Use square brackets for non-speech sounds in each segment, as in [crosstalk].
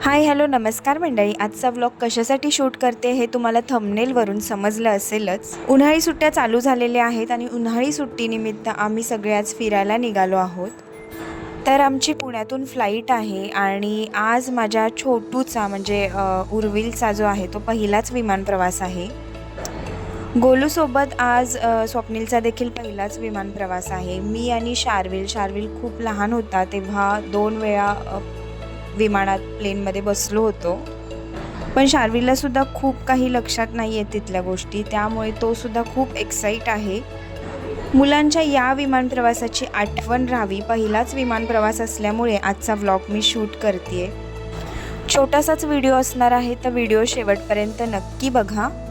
Hi hello नमस्कार मंडळी. आजचा व्लॉग कशासाठी शूट करते हे तुम्हाला थंबनेलवरून समजलं असेलच. उन्हाळी सुट्ट्या चालू झालेल्या आहेत आणि उन्हाळी सुट्टीनिमित्त आम्ही सगळे आज फिरायला निघालो आहोत. तर आमची पुण्यातून फ्लाईट आहे आणि आज माझ्या छोटूचा म्हणजे उर्विलचा जो आहे तो पहिलाच विमान प्रवास आहे. गोलूसोबत आज स्वप्नीलचा देखील पहिलाच विमान प्रवास आहे. मी आणि शार्विल शार्विल खूप लहान होता तेव्हा दोन वेळा विमानात प्लेनमध्ये बसलो होतो. पण शार्विलला सुद्धा खूप काही लक्षात नाही आहे तिथल्या गोष्टी. त्यामुळे तो सुद्धा खूप एक्साईट आहे. मुलांच्या या विमान प्रवासाची आठवण राहावी. पहिलाच विमान प्रवास असल्यामुळे आजचा व्लॉग मी शूट करते छोटासाच व्हिडिओ असणार आहे. तर व्हिडिओ शेवटपर्यंत नक्की बघा.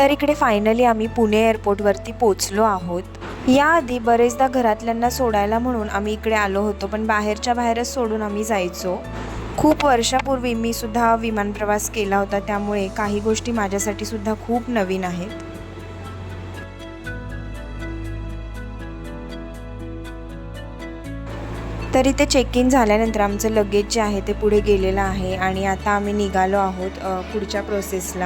तर इकडे फायनली आम्ही पुणे एअरपोर्टवरती पोचलो आहोत. याआधी बरेचदा घरातल्यांना सोडायला म्हणून आम्ही इकडे आलो होतो पण बाहेरच्या बाहेरच सोडून आम्ही जायचो. खूप वर्षापूर्वी मी सुद्धा विमान प्रवास केला होता त्यामुळे काही गोष्टी माझ्यासाठी सुद्धा खूप नवीन आहेत. तर इथे चेक इन झाल्यानंतर आमचं लगेज जे आहे ते पुढे गेलेलं आहे आणि आता आम्ही निघालो आहोत पुढच्या प्रोसेसला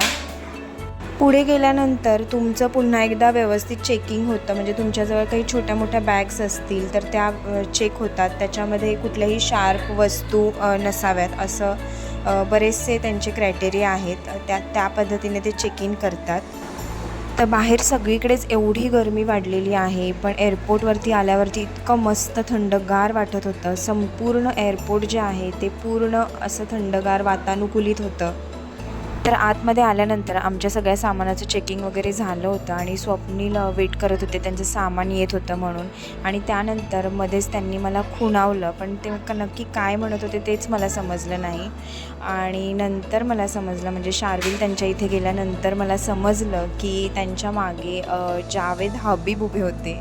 पुढे गेल्यानंतर तुमचं पुन्हा एकदा व्यवस्थित चेकिंग होतं. म्हणजे तुमच्याजवळ काही छोट्या मोठ्या बॅग्स असतील तर त्या चेक होतात. त्याच्यामध्ये कुठल्याही शार्प वस्तू नसाव्यात. असं बरेचसे त्यांचे क्रायटेरिया आहेत. त्या त्या पद्धतीने ते चेक इन करतात. तर बाहेर सगळीकडेच एवढी गरमी वाढलेली आहे पण एअरपोर्टवरती आल्यावरती इतकं मस्त थंडगार वाटत होतं. संपूर्ण एअरपोर्ट जे आहे ते पूर्ण असं थंडगार वातानुकूलित होतं. तर आतमध्ये आल्यानंतर आमच्या सगळ्या सामानाचं चेकिंग वगैरे झालं होतं आणि स्वप्नील वेट करत होते. त्यांचं सामान येत होतं म्हणून. आणि त्यानंतर मध्येच त्यांनी मला खुणावलं. पण ते नक्की काय म्हणत होते तेच मला समजलं नाही. आणि नंतर मला समजलं म्हणजे शार्विल त्यांच्या इथे गेल्यानंतर मला समजलं की त्यांच्या मागे जावेद हबीब उभे होते.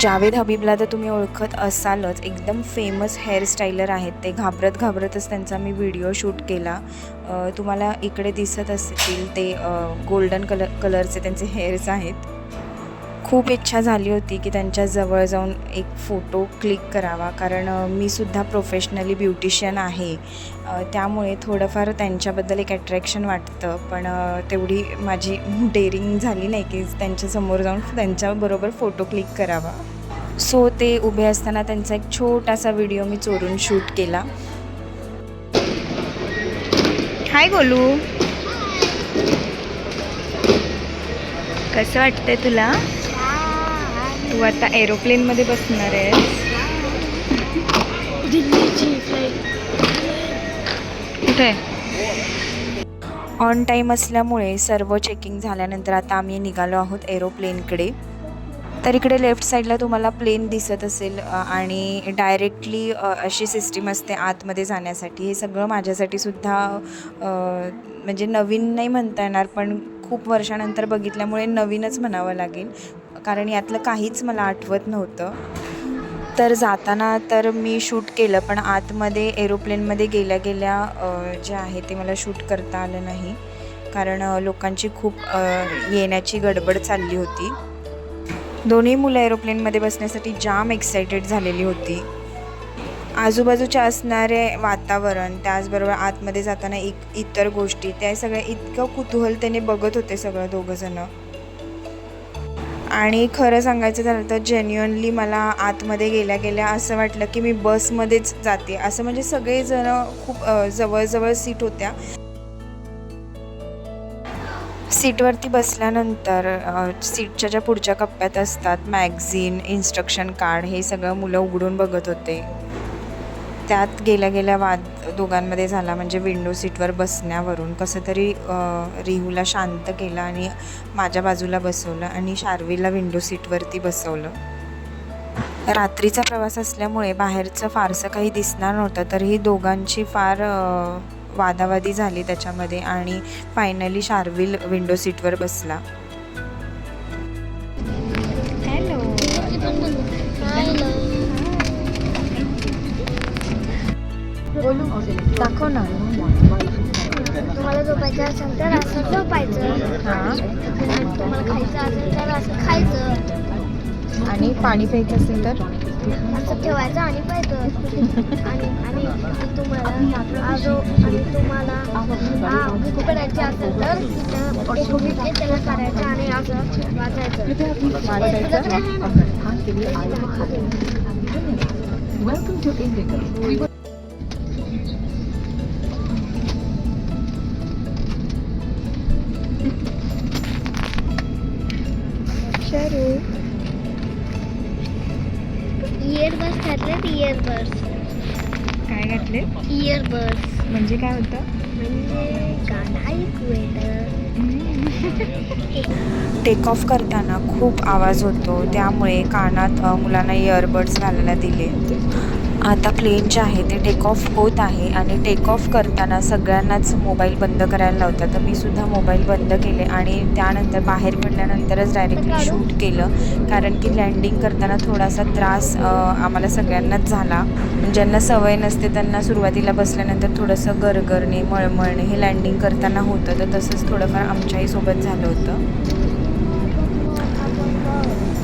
जावेद हबीबला तर तुम्ही ओळखत असालच. एकदम फेमस हेअरस्टाईलर आहेत ते. घाबरत घाबरतच त्यांचा मी व्हिडिओ शूट केला. तुम्हाला इकडे दिसत असतील ते गोल्डन कलर कलरचे त्यांचे हेअर्स आहेत. खूप इच्छा झाली होती की त्यांच्या जवळ जाऊन एक फोटो क्लिक करावा. कारण मी सुद्धा प्रोफेशनली ब्युटिशियन आहे. त्यामुळे थोडंफार त्यांच्याबद्दल एक अट्रॅक्शन वाटतं. पण तेवढी माझी [laughs] डेअरिंग झाली नाही की त्यांच्यासमोर जाऊन त्यांच्याबरोबर फोटो क्लिक करावा. सो ते उभे असताना त्यांचा एक छोटासा व्हिडिओ मी चोरून शूट केला. हाय गोलू. कसं वाटतंय तुला? तू आता एरोप्लेनमध्ये बसणार आहे. दिल्लीची फ्लाईट कुठे? ऑन टाईम असल्यामुळे सर्व चेकिंग झाल्यानंतर आता आम्ही निघालो आहोत एरोप्लेनकडे तर इकडे लेफ्ट साईडला तुम्हाला प्लेन दिसत असेल आणि डायरेक्टली अशी सिस्टीम असते आतमध्ये जाण्यासाठी. हे सगळं माझ्यासाठी सुद्धा म्हणजे नवीन नाही म्हणता येणार पण खूप वर्षानंतर बघितल्यामुळे नवीनच म्हणावं लागेल. कारण यातलं काहीच मला आठवत नव्हतं. तर जाताना तर मी शूट केलं पण आतमध्ये एरोप्लेनमध्ये गेल्या गेल्या जे आहे ते मला शूट करता आलं नाही. कारण लोकांची खूप येण्याची गडबड चालली होती. दोन्ही मुलं एरोप्लेनमध्ये बसण्यासाठी जाम एक्सायटेड झालेली होती. आजूबाजूच्या असणारे वातावरण त्याचबरोबर आतमध्ये जाताना एक इतर गोष्टी त्या सगळ्या इतकं कुतूहलतेने बघत होते सगळं दोघंजणं आणि खरं सांगायचं झालं तर जेन्युअनली मला आतमध्ये गेल्या गेल्या असं वाटलं की मी बसमध्येच जाते. असं म्हणजे सगळेजणं खूप जवळजवळ सीट होत्या. सीटवरती बसल्यानंतर सीटच्या ज्या पुढच्या कप्प्यात असतात मॅगझिन इन्स्ट्रक्शन कार्ड हे सगळं मुलं उघडून बघत होते. त्यात गेल्या गेल्या वाद दोघांमध्ये झाला म्हणजे विंडो सीटवर बसण्यावरून कसं तरी रिहूला शांत केलं आणि माझ्या बाजूला बसवलं आणि शार्वीला विंडो सीटवरती बसवलं. रात्रीचा प्रवास असल्यामुळे बाहेरचं फारसं काही दिसणार नव्हतं तरीही दोघांची फार वादावादी झाली त्याच्यामध्ये आणि फायनली शार्विल विंडो सीटवर बसला. दाखव ना. तुम्हाला झोपायचं असेल तर असं झोपायचं हां तुम्हाला खायचं असेल तर असं खायचं. आणि पाणी प्यायचं असेल तर? असं ठेवायचं आणि पाहिजे आणि आणि तुम्हाला आजो आणि तुम्हाला भूक पडायची असेल तर तिथं त्याला करायचं आणि असं वाचायचं. Welcome to Indigo. Will earbuds घातलेत इयरबड्स काय घातले? इयरबड्स म्हणजे काय होतं? म्हणजे गाणं ऐकू येतं टेक ऑफ करताना खूप आवाज होतो त्यामुळे कानात मुलांना इयरबड्स घालायला दिले. आता प्लेन जे आहे ते टेक ऑफ होत आहे आणि टेक ऑफ करताना सगळ्यांनाच मोबाईल बंद करायला लावता तर मी सुद्धा मोबाईल बंद केले आणि त्यानंतर बाहेर पडल्यानंतरच डायरेक्टली शूट केलं. कारण की लँडिंग करताना थोडासा त्रास आम्हाला सगळ्यांनाच झाला. म्हणजे ज्यांना सवय नसते त्यांना सुरुवातीला बसल्यानंतर थोडंसं गरगरणे मळमळणे हे लँडिंग करताना होतं. तर तसंच थोडंफार आमच्याही सोबत झालं होतं.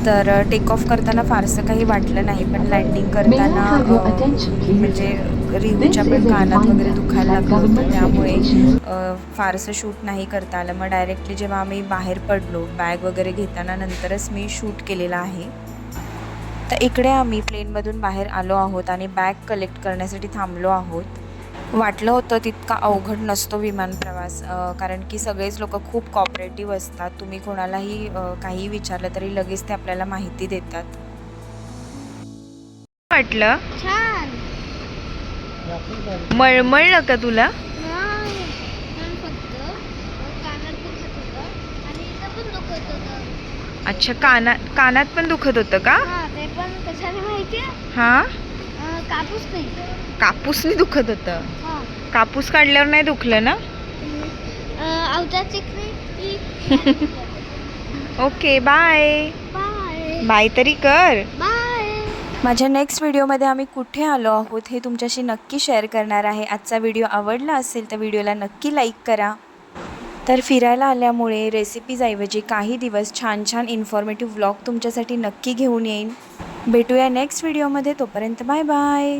तर टेक ऑफ करताना फारसं काही वाटलं नाही पण लँडिंग करताना म्हणजे रिहूच्या पण कानात वगैरे दुखायला लागलं होतं त्यामुळे फारसं शूट नाही करता आलं. मग डायरेक्टली जेव्हा आम्ही बाहेर पडलो बॅग वगैरे घेताना नंतरच मी शूट केलेलं आहे. तर इकडे आम्ही प्लेनमधून बाहेर आलो आहोत आणि बॅग कलेक्ट करण्यासाठी थांबलो आहोत. वाटलं होतं तितका अवघड नसतो विमान प्रवास कारण की सगळेच लोक खूप कॉपरेटिव्ह असतात. तुम्ही कोणालाही काही विचारलं तरी लगेच ते आपल्याला माहिती देतात. वाटलं? छान. मळमळलं का तुला. अच्छा कानात कानात पण दुखत होतं का? हा ते पण कशाने माहिती हा? कापूस नाही. कापूसने दुखत होतं. हा. कापूस काढल्यावर नाही दुखलं ना? [laughs] Okay bye. बाय. बाय तरी कर. बाय. माझ्या नेक्स्ट व्हिडिओमध्ये आम्ही कुठे आलो आहोत हे तुमच्याशी नक्की शेअर करणार आहे. आजचा व्हिडिओ आवडला असेल तर व्हिडिओला नक्की लाईक करा. तर फिरायला आल्यामुळे रेसिपीजऐवजी काही दिवस छान छान इन्फॉर्मेटिव्ह व्लॉग तुमच्यासाठी नक्की घेऊन येईन. भेटूया नेक्स्ट व्हिडिओमध्ये. तोपर्यंत बाय बाय